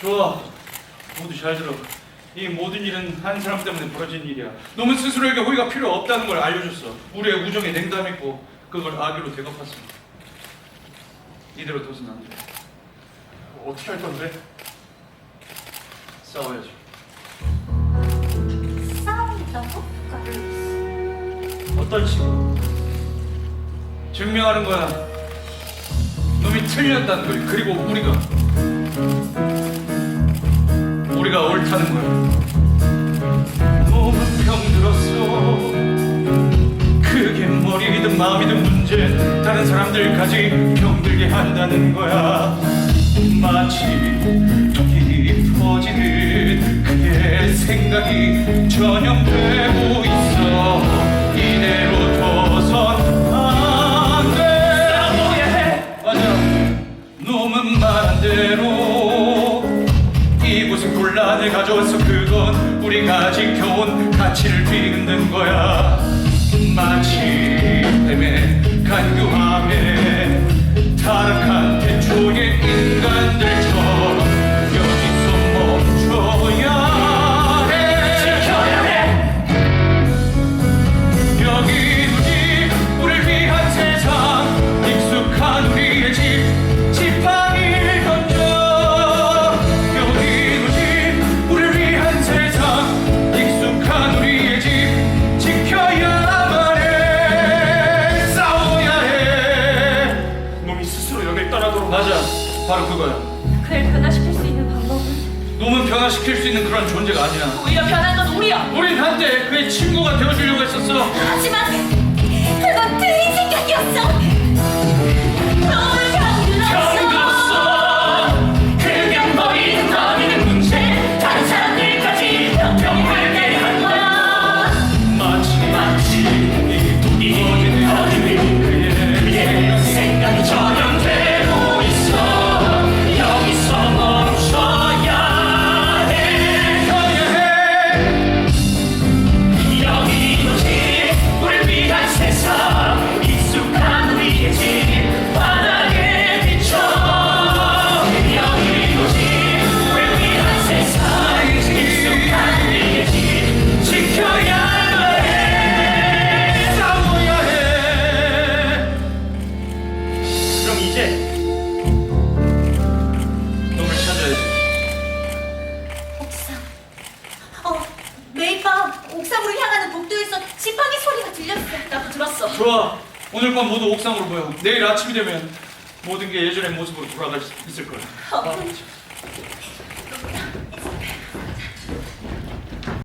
좋아. 모두 잘 들어. 이 모든 일은 한 사람 때문에 벌어진 일이야. 놈은 스스로에게 호의가 필요 없다는 걸 알려줬어. 우리의 우정에 냉담했고 그걸 악의로 대갚았어. 이대로 둬선 안 돼. 어떻게 할 건데? 싸워야지. 싸운다고? 어떤 식으로? 증명하는 거야. 놈이 틀렸다는 걸. 그리고 우리가 든 마음이든 문제. 다른 사람들까지 병들게 한다는 거야. 마치 퍼지듯 그의 생각이 전염되고 있어 이대로 둬선 안돼 싸워야 해 맞아 놈은 말한 대로 이곳은 곤란을 가져왔어 그건 우리가 지켜온 가치를 뒤흔든 거야 마치 뱀의 간교함에 맞아. 바로 그거야. 그를 변화시킬 수 있는 방법은? 놈은 변화시킬 수 있는 그런 존재가 아니야. 오히려 변한 건 우리야. 우린 한때 그의 친구가 되어주려고 했었어. 하지만 그럼 이제 놈을 찾아야지 옥상. 어, 매일 밤 옥상으로 향하는 복도에서 지팡이 소리가 들렸어. 나도 들었어. 좋아 오늘 밤 모두 옥상으로 모여 내일 아침이 되면 모든 게 예전의 모습으로 돌아갈 수 있을 거야 어.